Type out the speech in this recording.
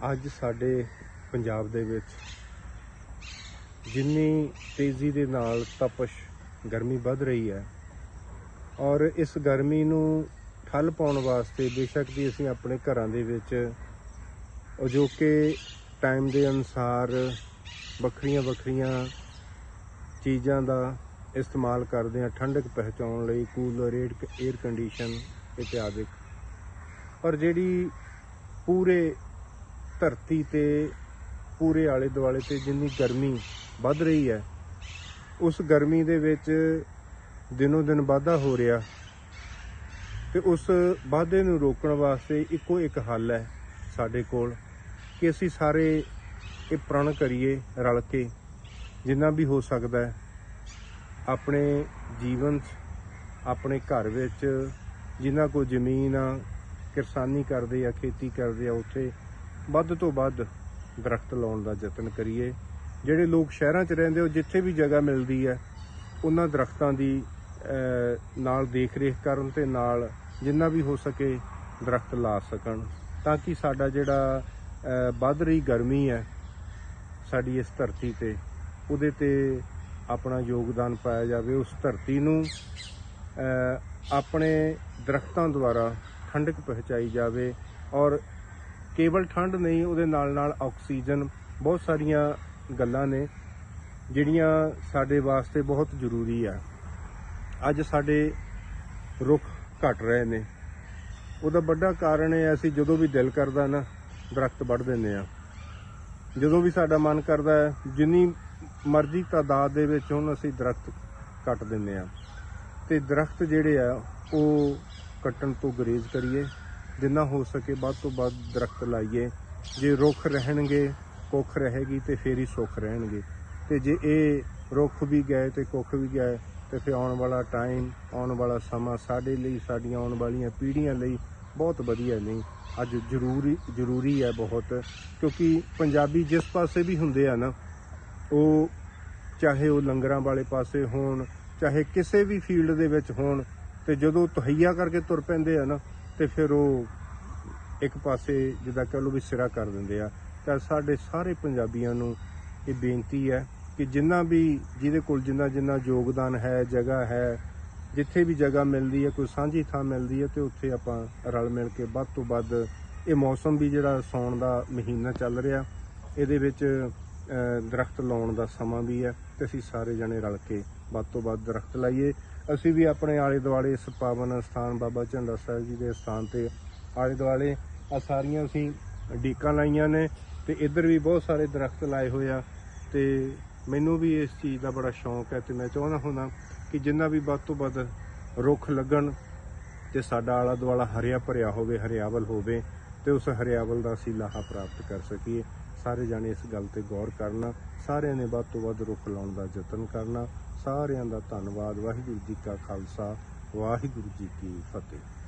ਅੱਜ ਸਾਡੇ ਪੰਜਾਬ ਦੇ ਵਿੱਚ ਜਿੰਨੀ ਤੇਜ਼ੀ ਦੇ ਨਾਲ ਤਪਸ਼ ਗਰਮੀ ਵੱਧ ਰਹੀ ਹੈ ਔਰ ਇਸ ਗਰਮੀ ਨੂੰ ਠੱਲ ਪਾਉਣ ਵਾਸਤੇ ਬੇਸ਼ੱਕ ਦੀ ਅਸੀਂ ਆਪਣੇ ਘਰਾਂ ਦੇ ਵਿੱਚ ਅਜੋਕੇ ਟਾਈਮ ਦੇ ਅਨੁਸਾਰ ਵੱਖਰੀਆਂ ਵੱਖਰੀਆਂ ਚੀਜ਼ਾਂ ਦਾ ਇਸਤੇਮਾਲ ਕਰਦੇ ਹਾਂ, ਠੰਡਕ ਪਹੁੰਚਾਉਣ ਲਈ, ਕੂਲਰ 에ਅਰ ਕੰਡੀਸ਼ਨ ਇਤਿਆਦਿਕ। ਪਰ ਜਿਹੜੀ ਪੂਰੇ ਧਰਤੀ ਤੇ ਪੂਰੇ ਆਲੇ ਦੁਆਲੇ ਤੇ ਜਿੰਨੀ ਗਰਮੀ ਵੱਧ ਰਹੀ ਹੈ, ਉਸ ਗਰਮੀ ਦੇ ਵਿੱਚ ਦਿਨੋ ਦਿਨ ਵਾਧਾ ਹੋ ਰਿਹਾ ਤੇ ਉਸ ਵਾਧੇ ਨੂੰ ਰੋਕਣ ਵਾਸਤੇ ਇੱਕੋ ਇੱਕ ਹੱਲ ਹੈ ਸਾਡੇ ਕੋਲ ਕਿ ਅਸੀਂ ਸਾਰੇ ਇਹ ਪ੍ਰਣ ਕਰੀਏ ਰਲ ਕੇ, ਜਿੰਨਾ ਵੀ ਹੋ ਸਕਦਾ ਹੈ, ਆਪਣੇ ਜੀਵਨ 'ਚ, ਆਪਣੇ ਘਰ ਵਿੱਚ ਜਿਨ੍ਹਾਂ ਕੋ ਜ਼ਮੀਨ ਆ, ਕਿਰਸਾਨੀ ਕਰਦੇ ਆ, ਖੇਤੀ ਕਰਦੇ ਆ, ਉੱਥੇ ਵੱਧ ਤੋਂ ਵੱਧ ਦਰਖਤ ਲਾਉਣ ਦਾ ਯਤਨ ਕਰੀਏ। ਜਿਹੜੇ ਲੋਕ ਸ਼ਹਿਰਾਂ 'ਚ ਰਹਿੰਦੇ ਹੋ ਜਿੱਥੇ ਵੀ ਜਗ੍ਹਾ ਮਿਲਦੀ ਹੈ, ਉਹਨਾਂ ਦਰਖਤਾਂ ਦੀ ਨਾਲ ਦੇਖ ਰੇਖ ਕਰਨ ਤੇ ਨਾਲ ਜਿੰਨਾ ਵੀ ਹੋ ਸਕੇ ਦਰਖਤ ਲਾ ਸਕਣ ਤਾਂ ਕਿ ਸਾਡਾ ਜਿਹੜਾ ਵੱਧ ਰਹੀ ਗਰਮੀ ਹੈ, ਸਾਡੀ ਇਸ ਧਰਤੀ ਤੇ, ਉਹਦੇ ਤੇ ਆਪਣਾ ਯੋਗਦਾਨ ਪਾਇਆ ਜਾਵੇ। ਉਸ ਧਰਤੀ ਨੂੰ ਆਪਣੇ ਦਰਖਤਾਂ ਦੁਆਰਾ ਠੰਡਕ ਪਹੁੰਚਾਈ ਜਾਵੇ ਔਰ ਕੇਵਲ ਠੰਡ ਨਹੀਂ, ਉਹਦੇ ਨਾਲ ਨਾਲ ਆਕਸੀਜਨ, ਬਹੁਤ ਸਾਰੀਆਂ ਗੱਲਾਂ ਨੇ, ਜਿਹੜੀਆਂ ਸਾਡੇ ਵਾਸਤੇ ਬਹੁਤ ਜ਼ਰੂਰੀ ਆ। ਅੱਜ ਸਾਡੇ ਰੁੱਖ ਘਟ ਰਹੇ ਨੇ। ਉਹਦਾ ਵੱਡਾ ਕਾਰਨ ਇਹ ਅਸੀਂ ਜਦੋਂ ਵੀ ਦਿਲ ਕਰਦਾ ਨਾ, ਦਰਖਤ ਵੱਢ ਦਿੰਦੇ ਆ। ਜਦੋਂ ਵੀ ਸਾਡਾ ਮਨ ਕਰਦਾ, ਜਿੰਨੀ ਮਰਜ਼ੀ ਤਾਦਾਦ ਦੇ ਵਿੱਚ ਹੁਣ ਅਸੀਂ ਦਰਖਤ ਕੱਟ ਦਿੰਦੇ ਆ। ਤੇ ਦਰਖਤ ਜਿਹੜੇ ਆ, ਉਹ ਕੱਟਣ ਤੋਂ ਗਰੇਜ਼ ਕਰੀਏ। ਜਿੰਨਾ ਹੋ ਸਕੇ ਵੱਧ ਤੋਂ ਵੱਧ ਦਰਖਤ ਲਾਈਏ। ਜੇ ਰੁੱਖ ਰਹਿਣਗੇ, ਕੁੱਖ ਰਹੇਗੀ ਤੇ ਫੇਰ ਹੀ ਸੁੱਖ ਰਹਿਣਗੇ। ਤੇ ਜੇ ਇਹ ਰੁੱਖ ਵੀ ਗਏ ਤੇ ਕੁੱਖ ਵੀ ਗਏ, ਤੇ ਫਿਰ ਆਉਣ ਵਾਲਾ ਟਾਈਮ ਆਉਣ ਵਾਲਾ ਸਮਾਂ ਸਾਡੇ ਲਈ, ਸਾਡੀਆਂ ਆਉਣ ਵਾਲੀਆਂ ਪੀੜ੍ਹੀਆਂ ਲਈ ਬਹੁਤ ਵਧੀਆ ਨਹੀਂ। ਅੱਜ ਜ਼ਰੂਰੀ ਜ਼ਰੂਰੀ ਹੈ ਬਹੁਤ। ਕਿਉਂਕਿ ਪੰਜਾਬੀ ਜਿਸ ਪਾਸੇ ਵੀ ਹੁੰਦੇ ਆ ਨਾ, ਉਹ ਚਾਹੇ ਉਹ ਲੰਗਰਾਂ ਵਾਲੇ ਪਾਸੇ ਹੋਣ, ਚਾਹੇ ਕਿਸੇ ਵੀ ਫੀਲਡ ਦੇ ਵਿੱਚ ਹੋਣ, ਤੇ ਜਦੋਂ ਤਹਈਆ ਕਰਕੇ ਤੁਰ ਪੈਂਦੇ ਆ ਨਾ ਤੇ ਫਿਰ ਉਹ ਇੱਕ ਪਾਸੇ ਜਿੱਦਾਂ ਕਹ ਲਓ ਵੀ ਸਿਰਾ ਕਰ ਦਿੰਦੇ ਆ। ਤਾਂ ਸਾਡੇ ਸਾਰੇ ਪੰਜਾਬੀਆਂ ਨੂੰ ਇਹ ਬੇਨਤੀ ਹੈ ਕਿ ਜਿੰਨਾ ਵੀ ਜਿਹਦੇ ਕੋਲ ਜਿੰਨਾ ਜਿੰਨਾ ਯੋਗਦਾਨ ਹੈ ਜਗ੍ਹਾ ਹੈ ਜਿੱਥੇ ਵੀ ਜਗ੍ਹਾ ਮਿਲਦੀ ਹੈ ਕੋਈ ਸਾਂਝੀ ਥਾਂ ਮਿਲਦੀ ਹੈ ਤੇ ਉੱਥੇ ਆਪਾਂ ਰਲ ਮਿਲ ਕੇ ਵੱਧ ਤੋਂ ਵੱਧ ਇਹ ਮੌਸਮ ਵੀ ਜਿਹੜਾ ਸੌਣ ਦਾ ਮਹੀਨਾ ਚੱਲ ਰਿਹਾ ਇਹਦੇ ਵਿੱਚ ਅਹ, ਦਰਖਤ ਲਾਉਣ ਦਾ ਸਮਾਂ ਵੀ ਹੈ ਤੇ ਅਸੀਂ ਸਾਰੇ ਜਣੇ ਰਲ ਕੇ ਵੱਧ ਤੋਂ ਵੱਧ ਦਰਖਤ ਲਾਈਏ। ਅਸੀਂ ਵੀ ਆਪਣੇ ਆਲੇ ਦੁਆਲੇ ਇਸ ਪਾਵਨ ਸਥਾਨ ਬਾਬਾ ਝੰਡਾ ਸਾਹਿਬ ਜੀ ਦੇ ਸਥਾਨ ਤੇ ਆਲੇ ਦੁਆਲੇ ਆ ਸਾਰੀਆਂ ਅਸੀਂ ਡੀਕਾਂ ਲਾਈਆਂ ਨੇ ਤੇ ਇੱਧਰ ਵੀ ਬਹੁਤ ਸਾਰੇ ਦਰਖਤ ਲਾਏ ਹੋਏ ਆ ਤੇ ਮੈਨੂੰ ਵੀ ਇਸ ਚੀਜ਼ ਦਾ ਬੜਾ ਸ਼ੌਂਕ ਹੈ ਤੇ ਮੈਂ ਚਾਹੁੰਦਾ ਹੁੰਦਾ ਕਿ ਜਿੰਨਾ ਵੀ ਵੱਧ ਤੋਂ ਵੱਧ ਰੁੱਖ ਲੱਗਣ ਤੇ ਸਾਡਾ ਆਲਾ ਦੁਆਲਾ ਹਰਿਆ ਭਰਿਆ ਹੋਵੇ, ਹਰਿਆਵਲ ਹੋਵੇ ਤੇ ਉਸ ਹਰਿਆਵਲ ਦਾ ਅਸੀਂ ਲਾਹਾ ਪ੍ਰਾਪਤ ਕਰ ਸਕੀਏ। ਸਾਰੇ ਜਾਣੇ ਇਸ ਗੱਲ ਤੇ ਗੌਰ ਕਰਨਾ, ਸਾਰਿਆਂ ਨੇ ਵੱਧ ਤੋਂ ਵੱਧ ਰੁੱਖ ਲਾਉਣ ਦਾ ਯਤਨ ਕਰਨਾ। ਸਾਰਿਆਂ ਦਾ ਧੰਨਵਾਦ। ਵਾਹਿਗੁਰੂ ਜੀ ਕਾ ਖਾਲਸਾ, ਵਾਹਿਗੁਰੂ ਜੀ ਕੀ ਫਤਿਹ।